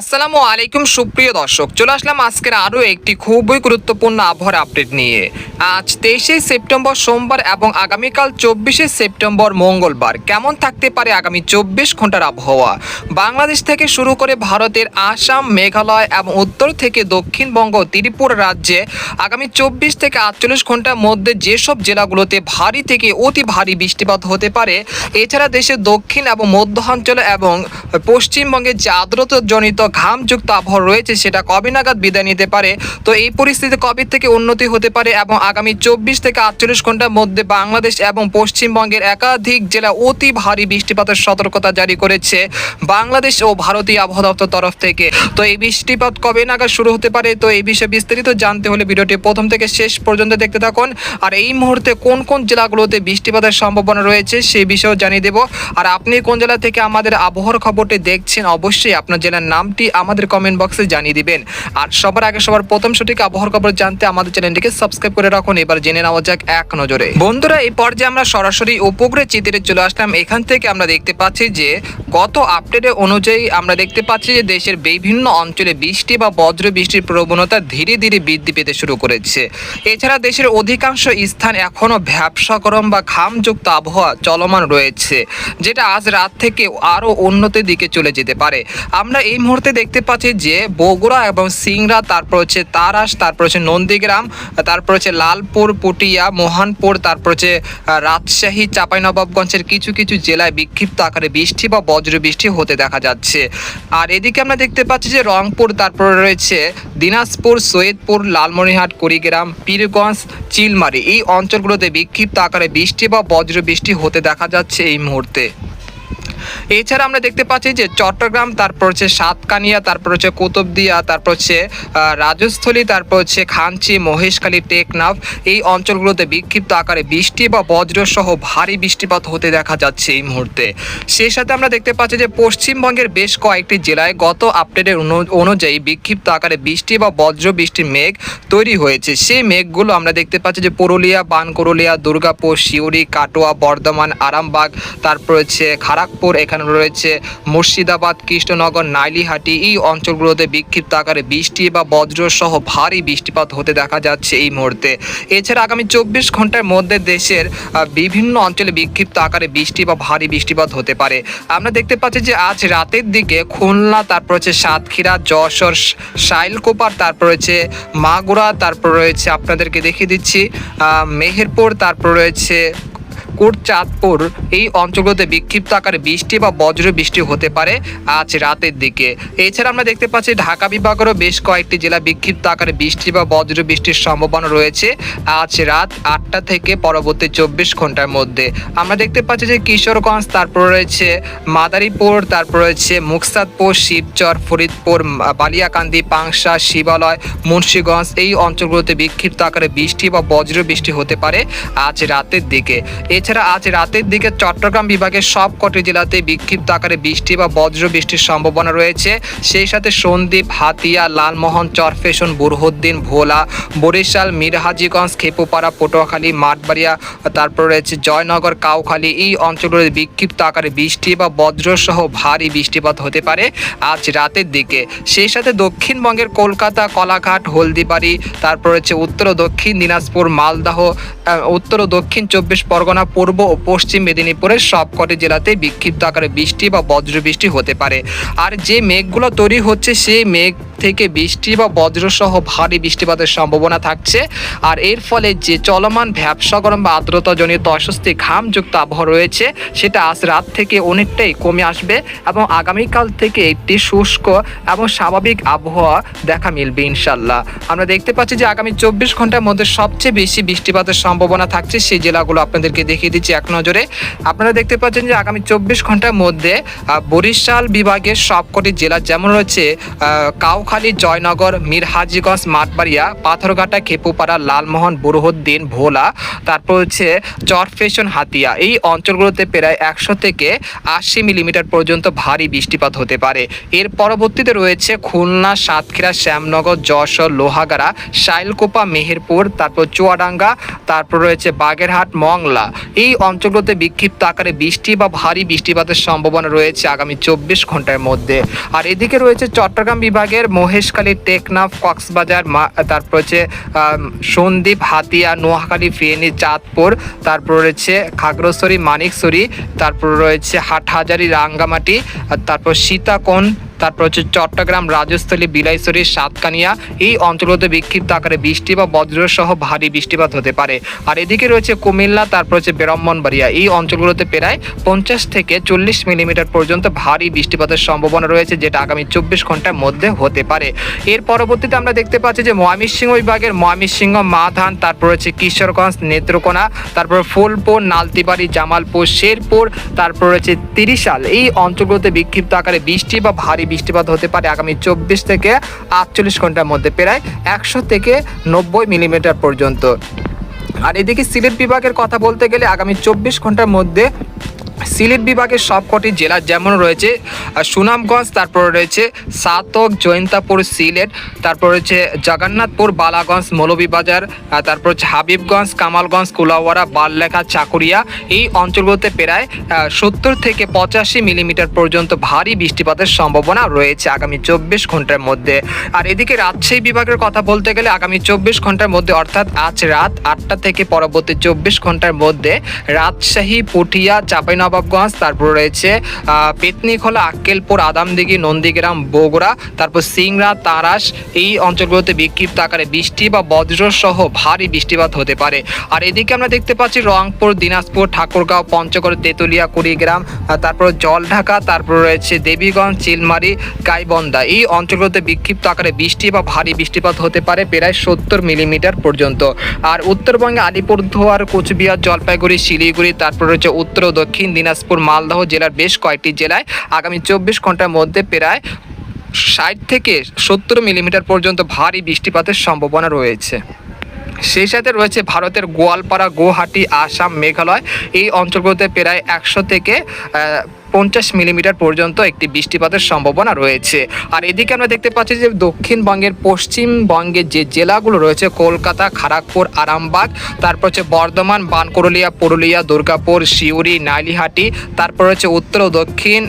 আসসালামু আলাইকুম, সুপ্রিয় দর্শক। চলে আসলাম আজকের আরও একটি খুবই গুরুত্বপূর্ণ আবহাওয়ার আপডেট নিয়ে। আজ তেইশে সেপ্টেম্বর সোমবার এবং আগামীকাল চব্বিশে সেপ্টেম্বর মঙ্গলবার। কেমন থাকতে পারে আগামী চব্বিশ ঘণ্টার আবহাওয়া? বাংলাদেশ থেকে শুরু করে ভারতের আসাম, মেঘালয় এবং উত্তর থেকে দক্ষিণবঙ্গ, ত্রিপুরা রাজ্যে আগামী চব্বিশ থেকে আটচল্লিশ ঘণ্টার মধ্যে যেসব জেলাগুলোতে ভারী থেকে অতি ভারী বৃষ্টিপাত হতে পারে, এছাড়া দেশের দক্ষিণ এবং মধ্যাঞ্চলে এবং পশ্চিমবঙ্গে যে আর্দ্রতাজনিত ঘামযুক্ত আবহাওয়া রয়েছে, সেটা কবে নাগাদ বিদায় নিতে পারে? তো এই পরিস্থিতি কবে থেকে উন্নতি হতে পারে এবং আগামী চব্বিশ থেকে আটচল্লিশ ঘণ্টার মধ্যে বাংলাদেশ এবং পশ্চিমবঙ্গের একাধিক জেলা অতি ভারী বৃষ্টিপাতের সতর্কতা জারি করেছে বাংলাদেশ ও ভারতীয় আবহাওয়া দপ্তর তরফ থেকে। তো এই বৃষ্টিপাত কবে নাগাদ শুরু হতে পারে? তো এই বিষয়ে বিস্তারিত জানতে হলে ভিডিওটি প্রথম থেকে শেষ পর্যন্ত দেখতে থাকুন। আর এই মুহূর্তে কোন কোন জেলাগুলোতে বৃষ্টিপাতের সম্ভাবনা রয়েছে সেই বিষয়েও জানিয়ে দেব। আর আপনি কোন জেলা থেকে আমাদের আবহাওয়ার খবরটি দেখছেন, অবশ্যই আপনার জেলার নামটি আমাদের কমেন্ট বক্সে জানিয়ে দিবেন। আর সবার আগে সবার প্রথম সঠিক আবহাওয়ার খবর জানতে আমাদের চ্যানেলটিকে সাবস্ক্রাইব করে রাখুন। এবার জেনে নেওয়া যাক এক নজরে। বন্ধুরা, এই পর্যায়ে আমরা সরাসরি উপগ্রহ চিত্রে চলে আসলাম। এখান থেকে আমরা দেখতে পাচ্ছি যে, গত আপডেট অনুযায়ী আমরা দেখতে পাচ্ছি যে, দেশের বিভিন্ন অঞ্চলে বৃষ্টি বা বজ্র বৃষ্টির প্রবণতা ধীরে ধীরে বৃদ্ধি পেতে শুরু করেছে। এছাড়া দেশের অধিকাংশ স্থান এখনও ভ্যাবসা গরম বা ঘামযুক্ত আবহাওয়া চলমান রয়েছে, যেটা আজ রাত থেকে আরও উন্নতির দিকে চলে যেতে পারে। আমরা এই মুহূর্তে দেখতে পাচ্ছি যে বগুড়া এবং সিংড়া, তারপর হচ্ছে তারাস, তারপর হচ্ছে নন্দীগ্রাম, তারপর হচ্ছে লালপুর, পুটিয়া, মোহনপুর, তারপর হচ্ছে রাজশাহী, চাঁপাইনবাবগঞ্জের কিছু কিছু জেলায় বিক্ষিপ্ত আকারে বৃষ্টি বা বজ্র বৃষ্টি হতে দেখা যাচ্ছে। আর এদিকে আমরা দেখতে পাচ্ছি যে রংপুর, তারপর রয়েছে দিনাজপুর, সৈয়দপুর, লালমনিরহাট, কুড়িগ্রাম, পীরগঞ্জ, চিলমারি। এই অঞ্চলগুলোতে বিক্ষিপ্ত আকারে বৃষ্টি বা বজ্র বৃষ্টি হতে দেখা যাচ্ছে এই মুহূর্তে। এছাড়া আমরা দেখতে পাচ্ছি যে চট্টগ্রাম, তারপর হচ্ছে সাতকানিয়া, তারপর হচ্ছে কুতুবদিয়া, তারপর হচ্ছে রাজস্থলী, তারপর হচ্ছে খাঞ্চি, মহেশখালী, টেকনাফ এই অঞ্চলগুলোতে বিক্ষিপ্ত আকারে বৃষ্টি বা বজ্রসহ ভারী বৃষ্টিপাত হতে দেখা যাচ্ছে এই মুহূর্তে। সেই সাথে আমরা দেখতে পাচ্ছি যে পশ্চিমবঙ্গের বেশ কয়েকটি জেলায় গত আপডেটের অনু- অনুযায়ী বিক্ষিপ্ত আকারে বৃষ্টি বা বজ্র বৃষ্টির মেঘ তৈরি হয়েছে। সেই মেঘগুলো আমরা দেখতে পাচ্ছি যে পুরুলিয়া, বানকুরুলিয়া, দুর্গাপুর শিউরি কাটোয়া, বর্ধমান, আরামবাগ, তারপর হচ্ছে খড়গপুর এখানে রয়েছে মুর্শিদাবাদ, কৃষ্ণনগর, নাইলিহাটি। এই অঞ্চলগুলোতে বিক্ষিপ্ত আকারে বৃষ্টি বা বজ্র সহ ভারী বৃষ্টিপাত হতে দেখা যাচ্ছে এই মুহূর্তে। এছাড়া আগামী চব্বিশ ঘণ্টার মধ্যে দেশের বিভিন্ন অঞ্চলে বিক্ষিপ্ত আকারে বৃষ্টি বা ভারী বৃষ্টিপাত হতে পারে। আমরা দেখতে পাচ্ছি যে আজ রাতের দিকে খুলনা, তারপর হচ্ছে সাতক্ষীরা, যশোর, শাইলকোপার, তারপর হচ্ছে মাগুরা, তারপর রয়েছে আপনাদেরকে দেখিয়ে দিচ্ছি মেহেরপুর, তারপর রয়েছে কোটচাঁদপুর এই অঞ্চলগুলোতে বিক্ষিপ্ত আকারে বৃষ্টি বা বজ্র বৃষ্টি হতে পারে আজ রাতের দিকে। এছাড়া আমরা দেখতে পাচ্ছি ঢাকা বিভাগেরও বেশ কয়েকটি জেলা বিক্ষিপ্ত আকারে বৃষ্টি বা বজ্র বৃষ্টির সম্ভাবনা রয়েছে আজ রাত আটটা থেকে পরবর্তী চব্বিশ ঘণ্টার মধ্যে। আমরা দেখতে পাচ্ছি যে কিশোরগঞ্জ, তারপর রয়েছে মাদারীপুর, তারপর রয়েছে মুকসাদপুর, শিবচর, ফরিদপুর, বালিয়াকান্দি, পাংশা, শিবালয়, মুন্সীগঞ্জ এই অঞ্চলগুলোতে বিক্ষিপ্ত আকারে বৃষ্টি বা বজ্র বৃষ্টি হতে পারে আজ রাতের দিকে। এছাড়া আজ রাতের দিকে চট্টগ্রাম বিভাগের সব কটি জেলাতে বিক্ষিপ্ত আকারে বৃষ্টি বা বজ্র বৃষ্টির সম্ভাবনা রয়েছে। সেই সাথে সন্দ্বীপ, হাতিয়া, লালমোহন, চরফেশন, বুরহুদ্দিন, ভোলা, বরিশাল, মিরহাজিগঞ্জ, খেপুপাড়া, পটুয়াখালী, মাঠবাড়িয়া, তারপর রয়েছে জয়নগর, কাউখালী এই অঞ্চলগুলোতে বিক্ষিপ্ত আকারে বৃষ্টি বা বজ্রসহ ভারী বৃষ্টিপাত হতে পারে আজ রাতের দিকে। সেই সাথে দক্ষিণবঙ্গের কলকাতা, কলাঘাট, হলদিবাড়ি, তারপর রয়েছে উত্তর ও দক্ষিণ দিনাজপুর, মালদাহ উত্তর ও দক্ষিণ চব্বিশ পরগনা পূর্ব ও পশ্চিম মেদিনীপুরের সবকটি জেলাতে বিক্ষিপ্ত আকারে বৃষ্টি বা বজ্র বৃষ্টি হতে পারে। আর যে মেঘগুলো তৈরি হচ্ছে, সেই মেঘ থেকে বৃষ্টি বা বজ্রসহ ভারী বৃষ্টিপাতের সম্ভাবনা থাকছে। আর এর ফলে যে চলমান ভ্যাবসা গরম বা আর্দ্রতাজনিত অস্বস্তি ঘামযুক্ত আবহাওয়া রয়েছে সেটা আজ রাত থেকে অনেকটাই কমে আসবে এবং আগামীকাল থেকে একটি শুষ্ক এবং স্বাভাবিক আবহাওয়া দেখা মিলবে ইনশাল্লাহ আমরা দেখতে পাচ্ছি যে আগামী চব্বিশ ঘণ্টার মধ্যে সবচেয়ে বেশি বৃষ্টিপাতের সম্ভাবনা থাকছে সেই জেলাগুলো আপনাদেরকে দেখিয়ে দিচ্ছি এক নজরে। আপনারা দেখতে পাচ্ছেন যে আগামী চব্বিশ ঘণ্টার মধ্যে বরিশাল বিভাগের সবকটি জেলা যেমন রয়েছে আহ, নোয়াখালী, জয়নগর, মিরহাজিগঞ্জ, মাঠবাড়িয়া, পাথরঘাটা, খেপুপাড়া, লালমোহন, বুরহুদ্দিন, ভোলা, তারপর হচ্ছে চরফেশন, হাতিয়া। এই অঞ্চলগুলোতে প্রায় একশো থেকে আশি মিলিমিটার পর্যন্ত ভারী বৃষ্টিপাত হতে পারে। এর পরবর্তীতে রয়েছে খুলনা, সাতক্ষীরা, শ্যামনগর, যশোর, লোহাগাড়া, শাইলকোপা, মেহেরপুর, তারপর চুয়াডাঙ্গা, তারপর রয়েছে বাগেরহাট, মংলা। এই অঞ্চলগুলোতে বিক্ষিপ্ত আকারে বৃষ্টি বা ভারী বৃষ্টিপাতের সম্ভাবনা রয়েছে আগামী চব্বিশ ঘণ্টার মধ্যে। আর এদিকে রয়েছে চট্টগ্রাম বিভাগের মহেশখালী টেকনাফ কক্সবাজার তারপর হচ্ছে সন্দীপ হাতিয়া, নোয়াখালী ফিয়েনি চাঁদপুর, তারপর রয়েছে খাগড়াছড়ি মানিকসরি তারপর রয়েছে হাটহাজারি, রাঙ্গামাটি তারপর সীতাকোণ তারপর হচ্ছে চট্টগ্রাম রাজস্থলী, বিলাইছড়ি, সাতকানিয়া এই অঞ্চলগুলোতে বিক্ষিপ্ত আকারে বৃষ্টি বা বজ্রসহ ভারী বৃষ্টিপাত হতে পারে। আর এদিকে রয়েছে কুমিল্লা, তারপর হচ্ছে ব্রাহ্মণবাড়িয়া। এই অঞ্চলগুলোতে প্রায় পঞ্চাশ থেকে চল্লিশ মিলিমিটার পর্যন্ত ভারী বৃষ্টিপাতের সম্ভাবনা রয়েছে, যেটা আগামী চব্বিশ ঘণ্টার মধ্যে হতে পারে। এর পরবর্তীতে আমরা দেখতে পাচ্ছি যে ময়মনসিংহ বিভাগের ময়মনসিংহ, মাধান, তারপর হচ্ছে কিশোরগঞ্জ, নেত্রকোনা, তারপর ফুলপুর, নালতিবাড়ি, জামালপুর, শেরপুর, তারপর রয়েছে তিরিশাল। এই অঞ্চলগুলোতে বিক্ষিপ্ত আকারে বৃষ্টি বা ভারী বৃষ্টিপাত হতে পারে আগামী চব্বিশ থেকে আটচল্লিশ ঘণ্টার মধ্যে প্রায় একশো থেকে নব্বই মিলিমিটার পর্যন্ত। আর এদিকে সিলেট বিভাগের কথা বলতে গেলে আগামী চব্বিশ ঘণ্টার মধ্যে সিলেট বিভাগের সবকটি জেলা যেমন রয়েছে সুনামগঞ্জ, তারপর রয়েছে সাতক, জৈন্তাপুর, সিলেট, তারপর রয়েছে জগন্নাথপুর, বালাগঞ্জ, মৌলভীবাজার তারপর হচ্ছে হাবিবগঞ্জ, কামালগঞ্জ কুলাওয়ারা বাললেখা, চাকুরিয়া। এই অঞ্চলগুলোতে প্রায় সত্তর থেকে পঁচাশি মিলিমিটার পর্যন্ত ভারী বৃষ্টিপাতের সম্ভাবনা রয়েছে আগামী চব্বিশ ঘণ্টার মধ্যে। আর এদিকে রাজশাহী বিভাগের কথা বলতে গেলে আগামী চব্বিশ ঘণ্টার মধ্যে, অর্থাৎ আজ রাত আটটা থেকে পরবর্তী চব্বিশ ঘণ্টার মধ্যে রাজশাহী, পুঠিয়া চাঁপাইনবাবগঞ্জ তারপর রয়েছে পেতনিখোলা আক্কেলপুর, আদামদিঘি, নন্দীগ্রাম, বগুড়া, তারপর সিংড়া, তারাস, এই অঞ্চলগুলোতে বিক্ষিপ্ত আকারে বৃষ্টি বা বজ্রসহ ভারী বৃষ্টিপাত হতে পারে। আর এদিকে আমরা দেখতে পাচ্ছি রংপুর, দিনাজপুর, ঠাকুরগাঁও, পঞ্চগড়, তেঁতুলিয়া, কুড়িগ্রাম তারপর জলঢাকা, তারপর রয়েছে দেবীগঞ্জ, চিলমারি গাইবন্দা এই অঞ্চলগুলোতে বিক্ষিপ্ত আকারে বৃষ্টি বা ভারী বৃষ্টিপাত হতে পারে প্রায় সত্তর মিলিমিটার পর্যন্ত। আর উত্তরবঙ্গে আলিপুরদুয়ার, কোচবিহার, জলপাইগুড়ি, শিলিগুড়ি, তারপর রয়েছে উত্তর দক্ষিণ দিনাজপুর মালদহ জেলার বেশ কয়েকটি জেলায় আগামী চব্বিশ ঘণ্টার মধ্যে প্রায় ষাট থেকে সত্তর মিলিমিটার পর্যন্ত ভারী বৃষ্টিপাতের সম্ভাবনা রয়েছে। সেই সাথে রয়েছে ভারতের গোয়ালপাড়া, গুয়াহাটি, আসাম, মেঘালয়। এই অঞ্চলগুলোতে প্রায় একশো থেকে পঞ্চাশ মিলিমিটার পর্যন্ত একটি বৃষ্টিপাতের সম্ভাবনা রয়েছে। আর এদিকে আমরা দেখতে পাচ্ছি যে দক্ষিণবঙ্গের পশ্চিমবঙ্গের যে জেলাগুলো রয়েছে, কলকাতা খড়গপুর আরামবাগ, তারপর হচ্ছে বর্ধমান বানকরলিয়া পুরুলিয়া, দুর্গাপুর, সিউড়ি নাইলিহাটি তারপর হচ্ছে উত্তর ও দক্ষিণ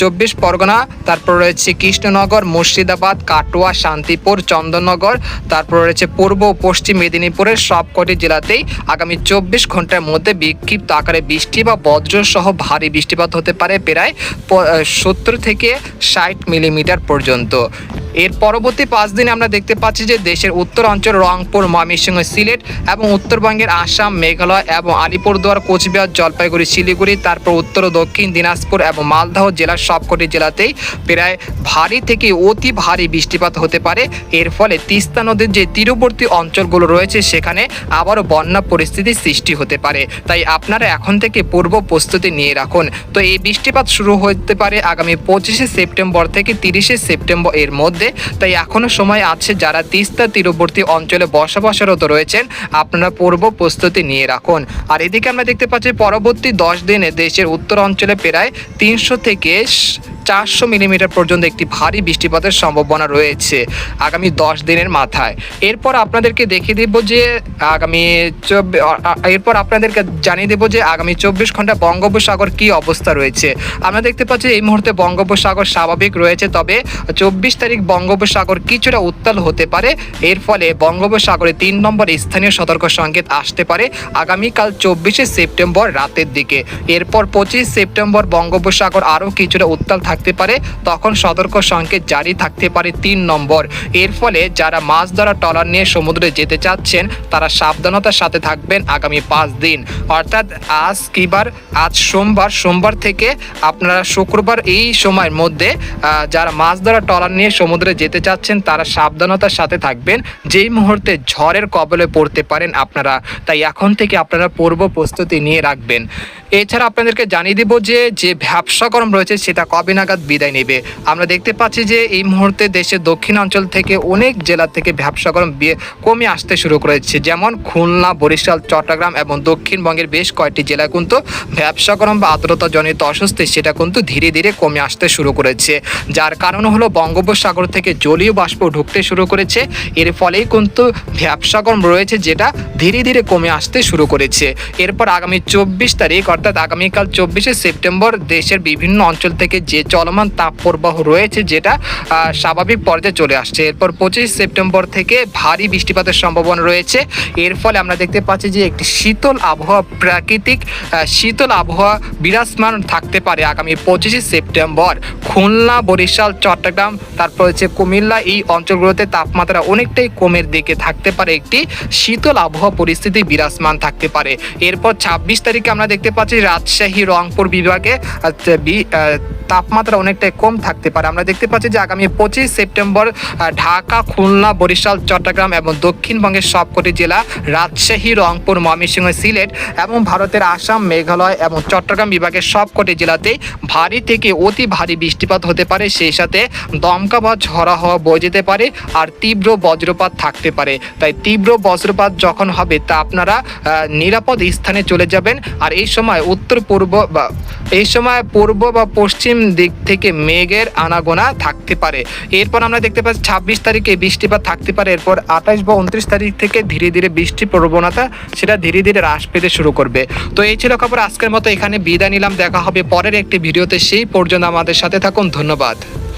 চব্বিশ পরগনা, তারপর রয়েছে কৃষ্ণনগর, মুর্শিদাবাদ, কাটোয়া, শান্তিপুর, চন্দননগর, তারপর রয়েছে পূর্ব ও পশ্চিম মেদিনীপুরের সবকটি জেলাতেই আগামী চব্বিশ ঘণ্টার মধ্যে বিক্ষিপ্ত আকারে বৃষ্টি বা বজ্র সহ ভারী বৃষ্টিপাত হতে পারে। প্রায় সত্তর থেকে ষাট মিলিমিটার পর্যন্ত। এর পরবর্তী পাঁচ দিনে আমরা দেখতে পাচ্ছি যে দেশের উত্তর অঞ্চল রংপুর, ময়মনসিংহ, সিলেট এবং উত্তরবঙ্গের আসাম, মেঘালয় এবং আলিপুরদুয়ার, কোচবিহার, জলপাইগুড়ি, শিলিগুড়ি, তারপর উত্তর ও দক্ষিণ দিনাজপুর এবং মালদহ জেলার সবকটি জেলাতেই প্রায় ভারী থেকে অতি ভারী বৃষ্টিপাত হতে পারে। এর ফলে তিস্তা নদীর যে তীরবর্তী অঞ্চলগুলো রয়েছে, সেখানে আবারও বন্যা পরিস্থিতির সৃষ্টি হতে পারে। তাই আপনারা এখন থেকে পূর্ব প্রস্তুতি নিয়ে রাখুন। তো এই বৃষ্টিপাত শুরু হতে পারে আগামী পঁচিশে সেপ্টেম্বর থেকে তিরিশে সেপ্টেম্বর এর মধ্যে। তাই এখনও সময় আছে যারা তিস্তা তীরবর্তী অঞ্চলে বসবাসরত রয়েছেন, আপনারা পূর্ব প্রস্তুতি নিয়ে রাখুন। আর এদিকে আমরা দেখতে পাচ্ছি, পরবর্তী দশ দিনে দেশের উত্তর অঞ্চলে প্রায় তিনশো থেকে চারশো মিলিমিটার পর্যন্ত একটি ভারী বৃষ্টিপাতের সম্ভাবনা রয়েছে আগামী দশ দিনের মাথায়। এরপর আপনাদেরকে দেখিয়ে দেব যে আগামী এরপর আপনাদেরকে জানিয়ে দেবো যে আগামী চব্বিশ ঘণ্টা বঙ্গোপসাগর কি অবস্থা রয়েছে। আমরা দেখতে পাচ্ছি এই মুহূর্তে বঙ্গোপসাগর স্বাভাবিক রয়েছে, তবে চব্বিশ তারিখ বঙ্গোপসাগর কিছুটা উত্তাল হতে পারে। এর ফলে বঙ্গোপসাগরে তিন নম্বর স্থানীয় সতর্ক সংকেত আসতে পারে আগামীকাল চব্বিশে সেপ্টেম্বর রাতের দিকে। এরপর পঁচিশ সেপ্টেম্বর বঙ্গোপসাগর আরও কিছুটা উত্তাল থাকতে পারে, তখন সতর্ক সংকেত জারি থাকতে পারে তিন নম্বর। এর ফলে যারা মাছ ধরা ট্রলার নিয়ে সমুদ্রে যেতে চাচ্ছেন, তারা সাবধানতার সাথে থাকবেন আগামী পাঁচ দিন। অর্থাৎ আজ কিবার, আজ সোমবার সোমবার থেকে আপনারা শুক্রবার এই সময়ের মধ্যে যারা মাছ ধরা ট্রলার নিয়ে সমুদ্রে যেতে চাচ্ছেন, তারা সাবধানতার সাথে থাকবেন। যেই মুহূর্তে ঝড়ের কবলে পড়তে পারেন আপনারা। তাই এখন থেকে আপনারা পূর্ব প্রস্তুতি নিয়ে রাখবেন। এছাড়া আপনাদেরকে জানিয়ে দিব যে যে ব্যবসা গরম রয়েছে, সেটা কবে না নাগাদ বিদায় নেবে। আমরা দেখতে পাচ্ছি যে এই মুহূর্তে দেশের দক্ষিণাঞ্চল থেকে অনেক জেলা থেকে ব্যবসা গরম কমে আসতে শুরু করেছে। যেমন খুলনা, বরিশাল, চট্টগ্রাম এবং দক্ষিণবঙ্গের বেশ কয়েকটি জেলা কিন্তু ব্যবসা গরম বা আর্দ্রতা জনিত অস্বস্তি সেটা কিন্তু ধীরে ধীরে কমে আসতে শুরু করেছে। যার কারণ হলো বঙ্গোপসাগর থেকে জলীয় বাষ্প ঢুকতে শুরু করেছে। এর ফলেই কিন্তু ব্যবসা গরম রয়েছে যেটা ধীরে ধীরে কমে আসতে শুরু করেছে। এরপর আগামী চব্বিশ তারিখ অর্থাৎ আগামীকাল চব্বিশে সেপ্টেম্বর দেশের বিভিন্ন অঞ্চল থেকে যে চলমান তাপপ্রবাহ রয়েছে, যেটা স্বাভাবিক পর্যায়ে চলে আসছে। এরপর পঁচিশ সেপ্টেম্বর থেকে ভারী বৃষ্টিপাতের সম্ভাবনা রয়েছে। এর ফলে আমরা দেখতে পাচ্ছি যে একটি শীতল আবহাওয়া, প্রাকৃতিক শীতল আবহাওয়া বিরাজমান থাকতে পারে আগামী পঁচিশে সেপ্টেম্বর। খুলনা, বরিশাল, চট্টগ্রাম, তারপর হচ্ছে কুমিল্লা, এই অঞ্চলগুলোতে তাপমাত্রা অনেকটাই কমের দিকে থাকতে পারে। একটি শীতল আবহাওয়া পরিস্থিতি বিরাজমান থাকতে পারে। এরপর ছাব্বিশ তারিখে আমরা দেখতে পাচ্ছি রাজশাহী, রংপুর বিভাগে তাপমাত্রা অনেকটাই কম থাকতে পারে। আমরা দেখতে পাচ্ছি যে আগামী পঁচিশ সেপ্টেম্বর ঢাকা, খুলনা, বরিশাল, চট্টগ্রাম এবং দক্ষিণবঙ্গের সবকটি জেলা রাজশাহী, রংপুর, ময়মনসিংহ, সিলেট এবং ভারতের আসাম, মেঘালয় এবং চট্টগ্রাম বিভাগের সবকটি জেলাতেই ভারী থেকে অতি ভারী বৃষ্টিপাত হতে পারে, সেই সাথে দমকা বা ঝরা হওয়া বয়ে যেতে পারে আর তীব্র বজ্রপাত থাকতে পারে। তাই তীব্র বজ্রপাত যখন হবে, তা আপনারা নিরাপদ স্থানে চলে যাবেন। আর এই সময় উত্তর পূর্ব বা, এই সময় পূর্ব বা পশ্চিম দিক থেকে মেঘের আনাগোনা থাকতে পারে। এরপর আমরা দেখতে পাচ্ছি ছাব্বিশ তারিখে বৃষ্টিপাত থাকতে পারে। এরপর আঠাশ বা উনত্রিশ তারিখ থেকে ধীরে ধীরে বৃষ্টি প্রবণতা, সেটা ধীরে ধীরে হ্রাস পেতে শুরু করবে। তো এই ছিল খবর। আজকের মতো এখানে বিদায় নিলাম। দেখা হবে পরের একটি ভিডিওতে। সেই পর্যন্ত আমাদের সাথে থাকুন ধন্যবাদ।